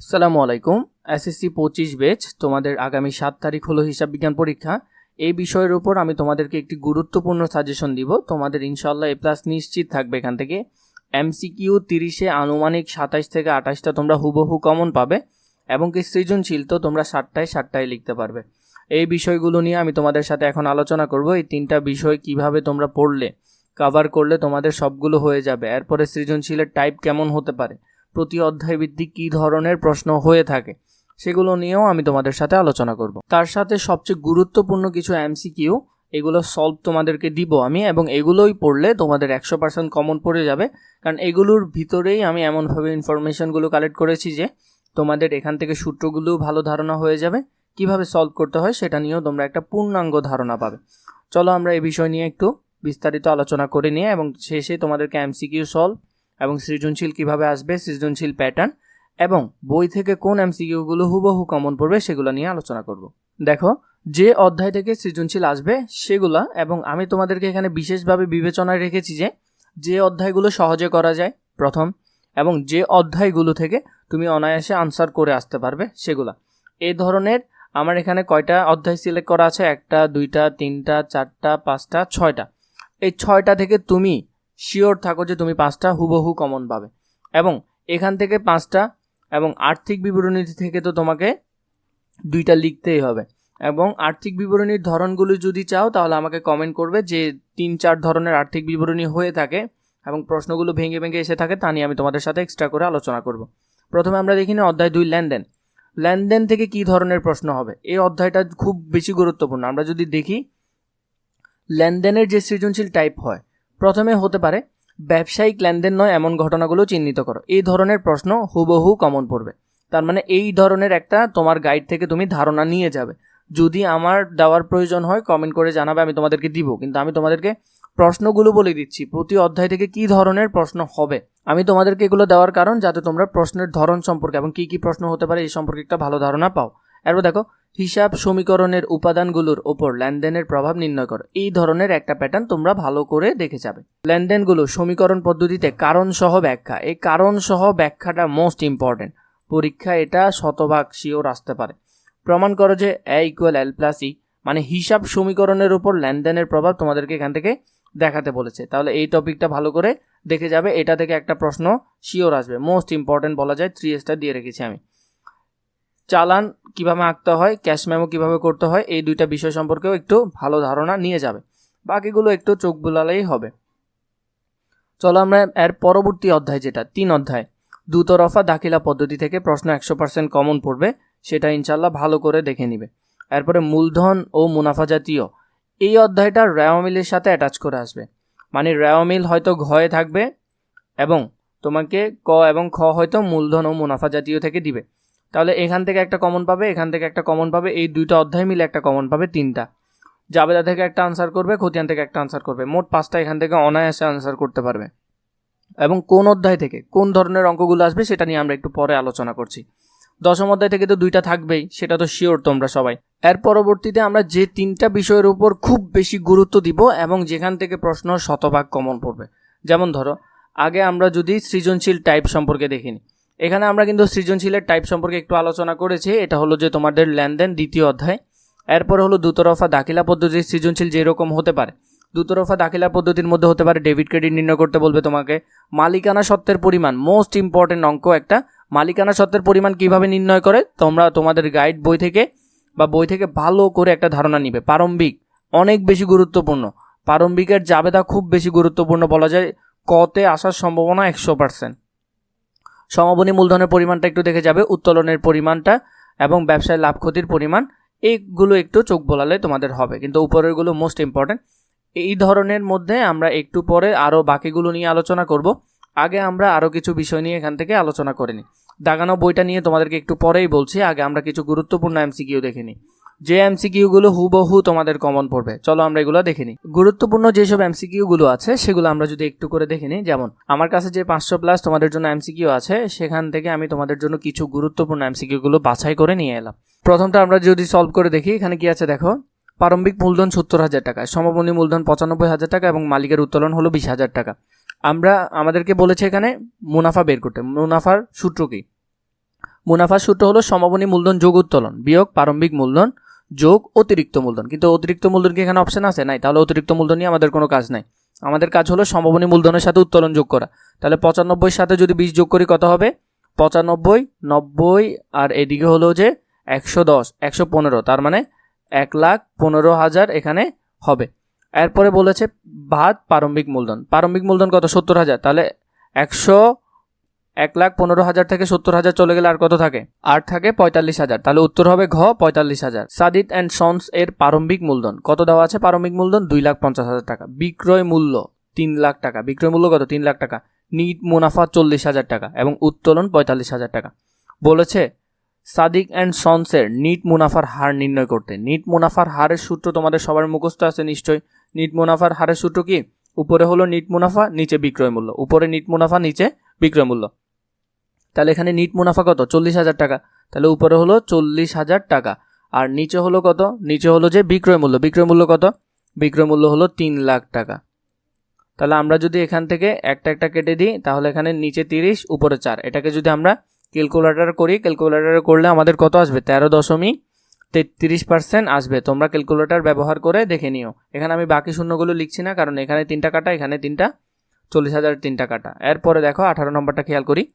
সালামু আলাইকুম। এসএসসি পঁচিশ বেচ তোমাদের আগামী সাত তারিখ হলো হিসাব বিজ্ঞান পরীক্ষা। এই বিষয়ের উপর আমি তোমাদেরকে একটি গুরুত্বপূর্ণ সাজেশন দিব। তোমাদের ইনশাল্লাহ এ প্লাস নিশ্চিত থাকবে এখান থেকে। এমসিকিউ তিরিশে আনুমানিক সাতাইশ থেকে আঠাশটা তোমরা হুবহু কমন পাবে এবং কি সৃজনশীল তো তোমরা ষাটটায় ষাটটায় লিখতে পারবে। এই বিষয়গুলো নিয়ে আমি তোমাদের সাথে এখন আলোচনা করব। এই তিনটা বিষয় কীভাবে তোমরা পড়লে কভার করলে তোমাদের সবগুলো হয়ে যাবে। এরপরে সৃজনশীলের টাইপ কেমন হতে পারে প্রতি অধ্যায় ভিত্তিক কী ধরনের প্রশ্ন হয়ে থাকে, সেগুলো নিয়েও আমি তোমাদের সাথে আলোচনা করব। তার সাথে সবচেয়ে গুরুত্বপূর্ণ কিছু এমসিকিউ, এগুলো সলভ তোমাদেরকে দিব আমি এবং এগুলোই পড়লে তোমাদের একশো পার্সেন্ট কমন পড়ে যাবে। কারণ এগুলোর ভিতরেই আমি এমনভাবে ইনফরমেশনগুলো কালেক্ট করেছি যে, তোমাদের এখান থেকে সূত্রগুলোও ভালো ধারণা হয়ে যাবে, কীভাবে সলভ করতে হয় সেটা নিয়েও তোমরা একটা পূর্ণাঙ্গ ধারণা পাবে। চলো আমরা এই বিষয় নিয়ে একটু বিস্তারিত আলোচনা করে নিয়ে এবং শেষে তোমাদেরকে এমসিকিউ সলভ এবং সৃজনশীল কীভাবে আসবে, সৃজনশীল প্যাটার্ন এবং বই থেকে কোন এমসিকিউগুলো হুবহু কমন পড়বে সেগুলো নিয়ে আলোচনা করব। দেখো, যে অধ্যায় থেকে সৃজনশীল আসবে সেগুলা এবং আমি তোমাদেরকে এখানে বিশেষভাবে বিবেচনায় রেখেছি যে যে অধ্যায়গুলো সহজে করা যায়, প্রথম, এবং যে অধ্যায়গুলো থেকে তুমি অনায়াসে আনসার করে আসতে পারবে সেগুলা। এই ধরনের আমার এখানে কয়টা অধ্যায় সিলেক্ট করা আছে? একটা, দুইটা, তিনটা, চারটা, পাঁচটা, ছয়টা। এই ছয়টা থেকে তুমি শিওর থাকো যে তুমি পাঁচটা হুবহু কমন পাবে। এবং এখান থেকে পাঁচটা এবং আর্থিক বিবরণী থেকে তো তোমাকে দুইটা লিখতেই হবে। এবং আর্থিক বিবরণীর ধরনগুলো যদি চাও, তাহলে আমাকে কমেন্ট করবে যে তিন চার ধরনের আর্থিক বিবরণী হয়ে থাকে এবং প্রশ্নগুলো ভেঙে ভেঙে এসে থাকে, তা নিয়ে আমি তোমাদের সাথে এক্সট্রা করে আলোচনা করব। প্রথমে আমরা দেখি না অধ্যায় দুই, লেনদেন। লেনদেন থেকে কি ধরনের প্রশ্ন হবে? এই অধ্যায়টা খুব বেশি গুরুত্বপূর্ণ। আমরা যদি দেখি, লেনদেনের যে সৃজনশীল টাইপ হয় প্রথমে হতে পারে, ব্যবসায়িক লেনদেন নয়, এমন ঘটনাগুলো চিহ্নিত করো। এই ধরনের প্রশ্ন হুবহু কমন পড়বে। তার মানে এই ধরনের একটা তোমার গাইড থেকে তুমি ধারণা নিয়ে যাবে। যদি আমার দেওয়ার প্রয়োজন হয় কমেন্ট করে জানাবে, আমি তোমাদেরকে দিব। কিন্তু আমি তোমাদেরকে প্রশ্নগুলো বলে দিচ্ছি, প্রতি অধ্যায় থেকে কি ধরনের প্রশ্ন হবে। আমি তোমাদেরকে এগুলো দেওয়ার কারণ যাতে তোমরা প্রশ্নের ধরন সম্পর্কে এবং কি কি প্রশ্ন হতে পারে, এই সম্পর্কে একটা ভালো ধারণা পাও। এরপর দেখো হিসাব সমীকরণের উপাদানগুলোর ওপর লেনদেনের প্রভাব নির্ণয় করো। এই ধরনের একটা প্যাটার্ন তোমরা ভালো করে দেখে যাবে। লেনদেনগুলো সমীকরণ পদ্ধতিতে কারণ সহ ব্যাখ্যা। এই কারণ সহ ব্যাখ্যাটা মোস্ট ইম্পর্টেন্ট পরীক্ষা এটা শতভাগ শিওর আসতে পারে। প্রমাণ করো যে এ ইকুয়াল এল প্লাস ই মানে হিসাব সমীকরণের উপর লেনদেনের প্রভাব তোমাদেরকে এখান থেকে দেখাতে বলেছে। তাহলে এই টপিকটা ভালো করে দেখে যাবে। এটা থেকে একটা প্রশ্ন শিওর আসবে। মোস্ট ইম্পর্টেন্ট বলা যায় থ্রি স্টার দিয়ে রেখেছি আমি। চালান কীভাবে আঁকতে হয় ক্যাশ মেমো কীভাবে করতে হয়, এই দুইটা বিষয় সম্পর্কেও একটু ভালো ধারণা নিয়ে যাবে। বাকিগুলো একটু চোখ বুলালেই হবে। চলো আমরা এর পরবর্তী অধ্যায় যেটা, তিন অধ্যায়। দুতরফা দাখিলা পদ্ধতি থেকে প্রশ্ন একশো পার্সেন্ট কমন পড়বে, সেটা ইনশাল্লাহ ভালো করে দেখে নিবে। এরপরে মূলধন ও মুনাফা জাতীয়। এই অধ্যায়টা র্যাওমিলের সাথে অ্যাটাচ করে আসবে। মানে র্যাওমিল হয়তো ঘয়ে থাকবে এবং তোমাকে ক এবং খ হয়তো মূলধন ও মুনাফা জাতীয় থেকে দিবে। তাহলে এখান থেকে একটা কমন পাবে, এখান থেকে একটা কমন পাবে, এই দুইটা অধ্যায় মিলে একটা কমন পাবে তিনটা। জাবেদা থেকে একটা আনসার করবে, খতিয়ান থেকে একটা আনসার করবে। মোট পাঁচটা এখান থেকে অনায়াসে আনসার করতে পারবে। এবং কোন অধ্যায় থেকে, কোন ধরনের অঙ্কগুলো আসবে সেটা নিয়ে আমরা একটু পরে আলোচনা করছি। দশম অধ্যায় থেকে তো দুইটা থাকবেই, সেটা তো শিওর তোমরা সবাই। এর পরবর্তীতে আমরা যে তিনটা বিষয়ের উপর খুব বেশি গুরুত্ব দিব এবং যেখান থেকে প্রশ্ন শতভাগ কমন পড়বে। যেমন ধরো, আগে আমরা যদি সৃজনশীল টাইপ সম্পর্কে দেখিনি। এখানে আমরা কিন্তু সৃজনশীলের টাইপ সম্পর্কে একটু আলোচনা করেছি। এটা হলো যে তোমাদের লেনদেন দ্বিতীয় অধ্যায়। এরপরে হলো দুতরফা দাখিলা পদ্ধতির সৃজনশীল যেরকম হতে পারে। দুতরফা দাখিলা পদ্ধতির মধ্যে হতে পারে ডেবিট ক্রেডিট নির্ণয় করতে বলবে তোমাকে। মালিকানা সত্ত্বের পরিমাণ মোস্ট ইম্পর্টেন্ট অঙ্ক একটা। মালিকানা সত্ত্বের পরিমাণ কীভাবে নির্ণয় করে? তোমরা তোমাদের গাইড বই থেকে বা বই থেকে ভালো করে একটা ধারণা নিবে। প্রারম্ভিক, অনেক বেশি গুরুত্বপূর্ণ। প্রারম্ভিকের জাবেদা খুব বেশি গুরুত্বপূর্ণ বলা যায়। কতে আসার সম্ভাবনা একশো পার্সেন্ট সমাপনী মূলধনের পরিমাণটা একটু দেখে যাবে, উত্তোলনের পরিমাণটা এবং ব্যবসায় লাভ ক্ষতির পরিমাণ, এইগুলো একটু চোখ বোলালে তোমাদের হবে। কিন্তু উপরেরগুলো মোস্ট ইম্পর্টেন্ট এই ধরনের মধ্যে আমরা একটু পরে আরও বাকিগুলো নিয়ে আলোচনা করব। আগে আমরা আরও কিছু বিষয় নিয়ে এখান থেকে আলোচনা করে নিই। দাগানো বইটা নিয়ে তোমাদেরকে একটু পরেই বলছি, আগে আমরা কিছু গুরুত্বপূর্ণ এমসিকিউ দেখে নিই। যে এমসিকিউগুলো হুবহু তোমাদের কমন পড়বে। চলো আমরা এগুলো দেখে নিই। গুরুত্বপূর্ণ যেসব এমসিকিউগুলো আছে, সেগুলো আমরা যদি একটু করে দেখে নিই, যেমন, আমার কাছে যে পাঁচশো প্লাস তোমাদের জন্য এমসিকিউ আছে, সেখান থেকে আমি তোমাদের জন্য কিছু গুরুত্বপূর্ণ এমসিকিউগুলো বাছাই করে নিয়ে এলাম। প্রথমটা আমরা যদি সলভ করে দেখি, এখানে কি আছে দেখো? প্রারম্ভিক মূলধন সত্তর হাজার টাকা সমাপনী মূলধন পঁচানব্বই হাজার টাকা এবং মালিকের উত্তোলন হলো বিশ হাজার টাকা। আমরা, আমাদেরকে বলেছে এখানে মুনাফা বের করতে। মুনাফার সূত্র কি? মুনাফার সূত্র হলো সমাপনী মূলধন যোগ উত্তোলন, বিয়োগ প্রারম্ভিক মূলধন যোগ অতিরিক্ত মূলধন। কিন্তু অতিরিক্ত মূলধন কি এখানে অপশন আছে? নাই। তাহলে অতিরিক্ত মূলধন নিয়ে আমাদের কোনো কাজ নাই। আমাদের কাজ হলো সম্ভাবনী মূলধনের সাথে উত্তোলন যোগ করা। তাহলে পঁচানব্বই সাথে যদি বিশ যোগ করি কত হবে? পঁচানব্বই, নব্বই, আর এদিকে হলো যে একশো দশ, একশো পনেরো। তার মানে এক লাখ পনেরো হাজার এখানে হবে। এরপরে বলেছে ভাত প্রারম্ভিক মূলধন। প্রারম্ভিক মূলধন কত? সত্তর হাজার। তাহলে একশো এক লাখ পনেরো হাজার থেকে সত্তর হাজার চলে গেলে আর কত থাকে? আর থাকে, পঁয়তাল্লিশ হাজার। তাহলে উত্তর হবে ঘ, পঁয়তাল্লিশ হাজার। সাদিত অ্যান্ড সন্স এর প্রারম্ভিক মূলধন। কত দেওয়া আছে প্রারম্ভিক মূলধন? দুই লাখ পঞ্চাশ হাজার টাকা। বিক্রয় মূল্য, তিন লাখ টাকা। বিক্রয় মূল্য কত? তিন লাখ টাকা। নিট মুনাফা চল্লিশ হাজার টাকা এবং উত্তোলন পঁয়তাল্লিশ হাজার টাকা। বলেছে, সাদিক অ্যান্ড সন্সের নিট মুনাফার হার নির্ণয় করতে। নিট মুনাফার হারের সূত্র তোমাদের সবার মুখস্থ আছে নিশ্চয়ই। নিট মুনাফার হারের সূত্র কি? উপরে হলো নিট মুনাফা, নিচে বিক্রয় মূল্য। উপরে নিট মুনাফা, নিচে বিক্রয় মূল্য। তাহলে এখানে নিট মুনাফা কত? চল্লিশ হাজার টাকা। তাহলে উপরে হলো চল্লিশ হাজার টাকা। আর নিচে হলো কত? নিচে হলো যে বিক্রয় মূল্য। বিক্রয় মূল্য কত? বিক্রয় মূল্য হলো তিন লাখ টাকা। তাহলে আমরা যদি এখান থেকে একটা একটা কেটে দিই, তাহলে এখানে নিচে তিরিশ, উপরে চার। এটাকে যদি আমরা ক্যালকুলেটার করি ক্যালকুলেটার করলে আমাদের কত আসবে? তেরো দশমিক তেত্রিশ পার্সেন্ট আসবে। তোমরা ক্যালকুলেটার ব্যবহার করে দেখে নিও। এখানে আমি বাকি শূন্যগুলো লিখছি না, কারণ এখানে তিনটা কাটা, এখানে তিনটা, চল্লিশ হাজার তিনটা কাটা। এরপরে দেখো, আঠারো নম্বরটা খেয়াল করি।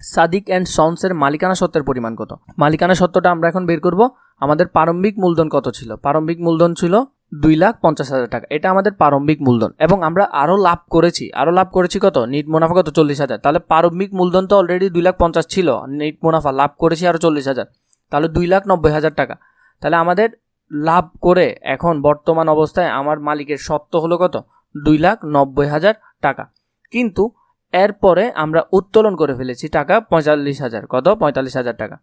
সাদিক অ্যান্ড সন্সের মালিকানা সত্ত্বের পরিমাণ কত? মালিকানা সত্ত্বটা আমরা এখন বের করব। আমাদের প্রারম্ভিক মূলধন কত ছিল? প্রারম্ভিক মূলধন ছিল দুই লাখ পঞ্চাশ হাজার টাকা। এটা আমাদের প্রারম্ভিক মূলধন এবং আমরা আরও লাভ করেছি। আরও লাভ করেছি কত? নিট মুনাফা কত? চল্লিশ হাজার। তাহলে প্রারম্ভিক মূলধন তো অলরেডি দুই লাখ পঞ্চাশ ছিল। নিট মুনাফা লাভ করেছি আরও চল্লিশ হাজার। তাহলে দুই লাখ নব্বই হাজার টাকা। তাহলে আমাদের লাভ করে এখন বর্তমান অবস্থায় আমার মালিকের সত্ত্ব হলো কত? দুই লাখ নব্বই হাজার টাকা। কিন্তু এরপরে আমরা উত্তোলন করে ফেলেছি টাকা পঁয়তাল্লিশ হাজার। কত? পঁয়তাল্লিশ হাজার টাকা।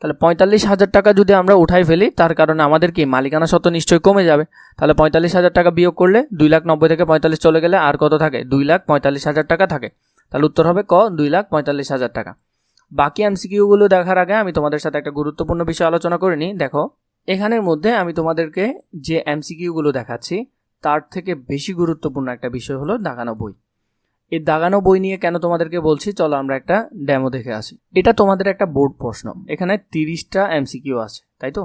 তাহলে পঁয়তাল্লিশ হাজার টাকা যদি আমরা উঠাই ফেলি, তার কারণে আমাদের কি? মালিকানা সত্ত্ব নিশ্চয়ই কমে যাবে। তাহলে পঁয়তাল্লিশ হাজার টাকা বিয়োগ করলে দুই লাখ নব্বই থেকে পঁয়তাল্লিশ চলে গেলে আর কত থাকে? দুই লাখ পঁয়তাল্লিশ হাজার টাকা থাকে। তাহলে উত্তর হবে ক? দুই লাখ পঁয়তাল্লিশ হাজার টাকা। বাকি এমসিকিউগুলো দেখার আগে আমি তোমাদের সাথে একটা গুরুত্বপূর্ণ বিষয় আলোচনা করে নিই। দেখো, এখানের মধ্যে আমি তোমাদেরকে যে এমসিকিউগুলো দেখাচ্ছি, তার থেকে বেশি গুরুত্বপূর্ণ একটা বিষয় হলো দাগানো বই। এই দাগানো বই নিয়ে কেন তোমাদেরকে বলছি? চলো আমরা একটা ডেমো দেখে আসি। এটা তোমাদের একটা বোর্ড প্রশ্ন। এখানে তিরিশটা এমসিকিউ আছে, তাই তো?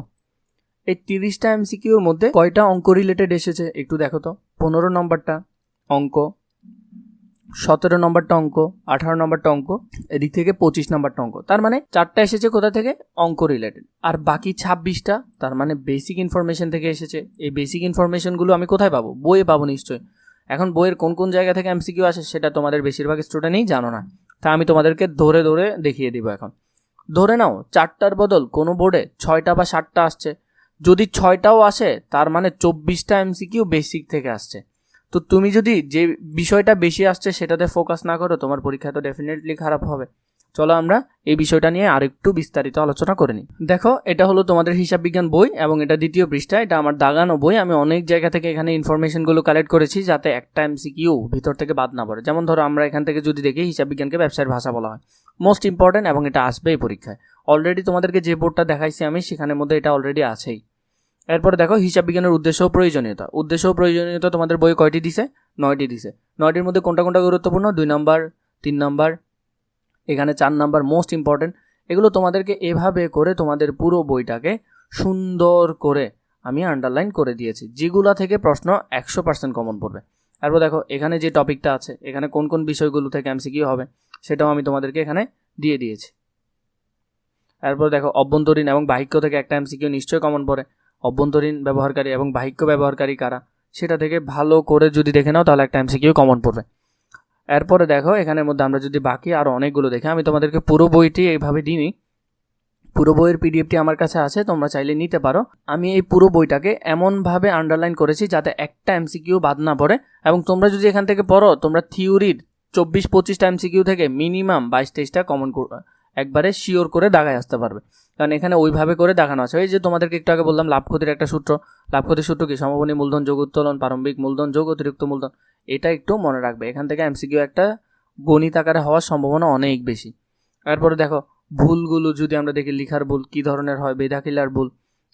এই তিরিশটা এমসিকিউর মধ্যে কয়টা অঙ্ক রিলেটেড এসেছে একটু দেখো তো? পনেরো নম্বরটা অঙ্ক, সতেরো নম্বরটা অঙ্ক, আঠারো নম্বরটা অঙ্ক, এদিক থেকে পঁচিশ নম্বরটা অঙ্ক। তার মানে চারটা এসেছে কোথা থেকে? অঙ্ক রিলেটেড আর বাকি ছাব্বিশটা, তার মানে বেসিক ইনফরমেশন থেকে এসেছে। এই বেসিক ইনফরমেশনগুলো আমি কোথায় পাবো? বইয়ে পাবো নিশ্চয়ই। এখন বইয়ের কোন কোন জায়গা থেকে এমসিকিউ আসে সেটা তোমাদের বেশিরভাগ স্টুডেন্টই জানো না। তা আমি তোমাদেরকে ধরে ধরে দেখিয়ে দিব এখন। ধরে নাও, চারটার বদল কোনো বোর্ডে ছয়টা বা সাতটা আসছে। যদি ছয়টাও আসে, তার মানে চব্বিশটা এমসিকিউ বেসিক থেকে আসছে। তো তুমি যদি যে বিষয়টা বেশি আসছে সেটাতে ফোকাস না করো, তোমার পরীক্ষা তো ডেফিনেটলি খারাপ হবে। চলো আমরা এই বিষয়টা নিয়ে আরেকটু বিস্তারিত আলোচনা করে নিই। দেখো, এটা হলো তোমাদের হিসাব বিজ্ঞান বই এবং এটা দ্বিতীয় পৃষ্ঠা। এটা আমার দাগানো বই। আমি অনেক জায়গা থেকে এখানে ইনফরমেশনগুলো কালেক্ট করেছি যাতে একটা এমসিকিউ ভিতর থেকে বাদ না পড়ে। যেমন ধরো, আমরা এখান থেকে যদি দেখি, হিসাব বিজ্ঞানকে ব্যবসায়ের ভাষা বলা হয়। মোস্ট ইম্পর্ট্যান্ট এবং এটা আসবে এই পরীক্ষায়। অলরেডি তোমাদেরকে যে বোর্ডটা দেখাইছি আমি, সেখানের মধ্যে এটা অলরেডি আছেই। এরপরে দেখো, হিসাব বিজ্ঞানের উদ্দেশ্য ও প্রয়োজনীয়তা। উদ্দেশ্য ও প্রয়োজনীয়তা তোমাদের বই কয়টি দিছে? নয়টি দিছে। নয়টির মধ্যে কোনটা কোনটা গুরুত্বপূর্ণ? দুই নম্বর, তিন নম্বর এখানে চার নাম্বার মোস্ট ইম্পর্টেন্ট এগুলো তোমাদেরকে এভাবে করে তোমাদের পুরো বইটাকে সুন্দর করে আমি আন্ডারলাইন করে দিয়েছি, যেগুলা থেকে প্রশ্ন একশো পার্সেন্ট কমন পড়বে। তারপর দেখো, এখানে যে টপিকটা আছে, এখানে কোন কোন বিষয়গুলো থেকে এমসিকিউ হবে, সেটাও আমি তোমাদেরকে এখানে দিয়ে দিয়েছি। তারপর দেখো, অভ্যন্তরীণ এবং বাহিক্য থেকে একটা এমসিকিউ নিশ্চয়ই কমন পড়ে। অভ্যন্তরীণ ব্যবহারকারী এবং বাহিক্য ব্যবহারকারী কারা, সেটা থেকে ভালো করে যদি দেখে নাও, তাহলে একটা এমসিকিউ কমন পড়বে। এরপরে দেখো, এখানের মধ্যে আমরা যদি বাকি আরও অনেকগুলো দেখি, আমি তোমাদেরকে পুরো বইটি এইভাবে দিই পুরো বইয়ের পিডিএফটি আমার কাছে আছে, তোমরা চাইলে নিতে পারো। আমি এই পুরো বইটাকে এমনভাবে আন্ডারলাইন করেছি যাতে একটা এমসিকিউ বাদ না পড়ে। এবং তোমরা যদি এখান থেকে পড়ো, তোমরা থিওরির চব্বিশ, পঁচিশটা এমসিকিউ থেকে মিনিমাম বাইশ, তেইশটা কমন একবারে শিওর করে দাগায় আসতে পারবে। কারণ এখানে ওইভাবে করে দেখানো আছে। ওই যে তোমাদেরকে একটু আগে বললাম, লাভ ক্ষতির একটা সূত্র। লাভ ক্ষতির সূত্র কি? সমবনী মূলধন, যোগ উত্তোলন, প্রারম্ভিক মূলধন, যোগ অতিরিক্ত মূলধন। এটা একটু মনে রাখবে। এখান থেকে এমসিকিউ একটা গণিত আকারে হওয়ার সম্ভাবনা অনেক বেশি। তারপরে দেখো, ভুলগুলো যদি আমরা দেখি, লিখার ভুল, কী ধরনের হয়, বেদাখিলার ভুল,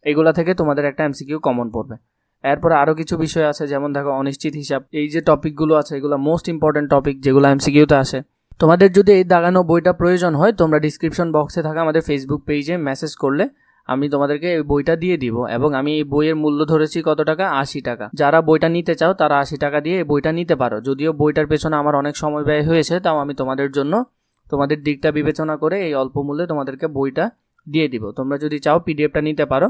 এগুলা থেকে তোমাদের একটা এমসিকিউ কমন পড়বে। এরপরে আরও কিছু বিষয় আছে, যেমন দেখো, অনিশ্চিত হিসাব। এই যে টপিকগুলো আছে, এগুলো মোস্ট ইম্পর্টেন্ট টপিক যেগুলো এমসিকিউতে আসে। তোমাদের যদি এই দাগানো বইটা প্রয়োজন হয়, তোমরা ডিসক্রিপশন বক্সে থাকা আমাদের ফেসবুক পেজে মেসেজ করলে আমি তোমাদেরকে এই বইটা দিয়ে দিব এবং আমি এই বইয়ের মূল্য ধরেছি কত টাকা? আশি টাকা। যারা বইটা নিতে চাও, তারা আশি টাকা দিয়ে এই বইটা নিতে পারো। যদিও বইটার পেছনে আমার অনেক সময় ব্যয় হয়েছে, তাও আমি তোমাদের জন্য তোমাদের দিকটা বিবেচনা করে এই অল্প মূল্যে তোমাদেরকে বইটা দিয়ে দিব। তোমরা যদি চাও পিডিএফটা নিতে পারো।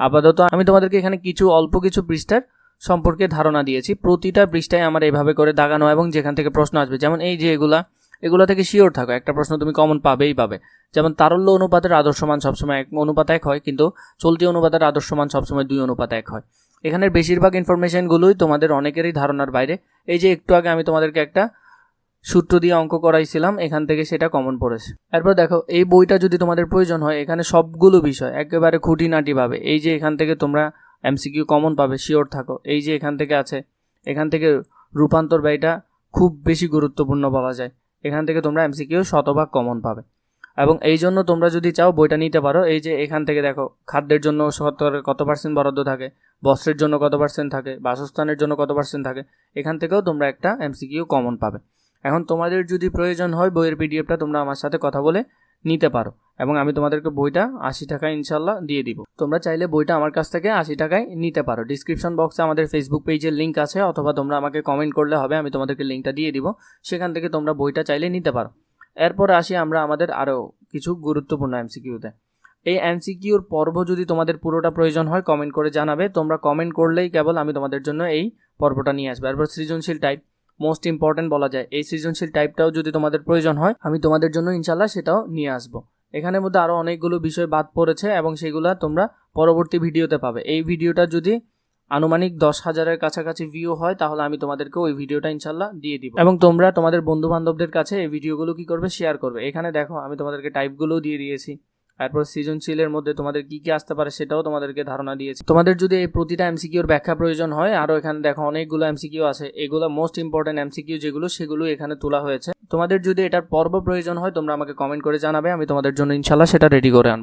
আপাতত আমি তোমাদেরকে এখানে কিছু, অল্প কিছু পৃষ্ঠার সম্পর্কে ধারণা দিয়েছি। প্রতিটা পৃষ্ঠায় আমার এভাবে করে দাগানো এবং যেখান থেকে প্রশ্ন আসবে, যেমন এই যে এগুলা এগুলো থেকে শিওর থাকো। একটা প্রশ্ন তুমি কমন পাবেই পাবে। যেমন তারল্য অনুপাতের আদর্শমান সবসময় এক অনুপাত এক হয়, কিন্তু চলতি অনুপাতের আদর্শমান সবসময় দুই অনুপাত এক হয়। এখানের বেশিরভাগ ইনফরমেশনগুলোই তোমাদের অনেকেরই ধারণার বাইরে। এই যে একটু আগে আমি তোমাদেরকে একটা সূত্র দিয়ে অঙ্ক করাইছিলাম, এখান থেকে সেটা কমন পড়েছে। এরপর দেখো, এই বইটা যদি তোমাদের প্রয়োজন হয়, এখানে সবগুলো বিষয় একেবারে খুঁটিনাটি পাবে। এই যে এখান থেকে তোমরা এমসিকিউ কমন পাবে শিওর থাকো। এই যে এখান থেকে আছে, এখান থেকে রূপান্তর ব্যয়টা খুব বেশি গুরুত্বপূর্ণ বলা যায়। এখান থেকে তোমরা এমসিকিউ শতভাগ কমন পাবে। এবং এই জন্য তোমরা যদি চাও বইটা নিতে পারো, এই যে এখান থেকে দেখো, খাদ্যের জন্য কত পার্সেন্ট বরাদ্দ থাকে, বস্ত্রের জন্য কত পার্সেন্ট থাকে, বাসস্থানের জন্য কত পার্সেন্ট থাকে, এখান থেকেও তোমরা একটা এমসিকিউ কমন পাবে। এখন তোমাদের যদি প্রয়োজন হয় বইয়ের পিডিএফটা তোমরা আমার সাথে কথা বলে নিতে পারো। এবং আমি তোমাদেরকে বইটা আশি টাকায় ইনশাল্লাহ দিয়ে দিব। তোমরা চাইলে বইটা আমার কাছ থেকে আশি টাকায় নিতে পারো। ডিসক্রিপশন বক্সে আমাদের ফেসবুক পেজের লিঙ্ক আছে, অথবা তোমরা আমাকে কমেন্ট করলে হবে, আমি তোমাদেরকে লিঙ্কটা দিয়ে দিব। সেখান থেকে তোমরা বইটা চাইলে নিতে পারো। এরপর আসি আমরা আমাদের আরও কিছু গুরুত্বপূর্ণ এমসিকিউতে এই এমসিকিউর পর্ব যদি তোমাদের পুরোটা প্রয়োজন হয় কমেন্ট করে জানাবে। তোমরা কমেন্ট করলেই কেবল আমি তোমাদের জন্য এই পর্বটা নিয়ে আসব। এরপর সৃজনশীল টাইপ মোস্ট ইম্পর্টেন্ট বলা যায়। এই সৃজনশীল টাইপটাও যদি তোমাদের প্রয়োজন হয়, আমি তোমাদের জন্য ইনশাল্লাহ সেটাও নিয়ে আসব। এখানের মধ্যে আরও অনেকগুলো বিষয় বাদ পড়েছে এবং সেগুলো তোমরা পরবর্তী ভিডিওতে পাবে। এই ভিডিওটা যদি আনুমানিক দশ হাজারের কাছাকাছি ভিউ হয়, তাহলে আমি তোমাদেরকে ওই ভিডিওটা ইনশাল্লাহ দিয়ে দিব। এবং তোমরা তোমাদের বন্ধু বান্ধবদের কাছে এই ভিডিওগুলো কি করবে? শেয়ার করবে। এখানে দেখো, আমি তোমাদেরকে টাইপগুলো দিয়ে দিয়েছি। তারপর সৃজনশীলের মধ্যে তোমাদের কি কি আসতে পারে সেটাও তোমাদেরকে ধারণা দিয়েছে। তোমাদের যদি এই প্রতিটা এমসিকিউর ব্যাখ্যা প্রয়োজন হয় আরও এখানে দেখো অনেকগুলো এমসিকিউ আছে, এগুলো মোস্ট ইম্পর্টেন্ট এমসিকিউ যেগুলো সেগুলো এখানে তোলা হয়েছে। তোমাদের যদি এটার পর্ব প্রয়োজন হয়, তোমরা আমাকে কমেন্ট করে জানাবে, আমি তোমাদের জন্য ইনশাল্লাহ সেটা রেডি করে আনব।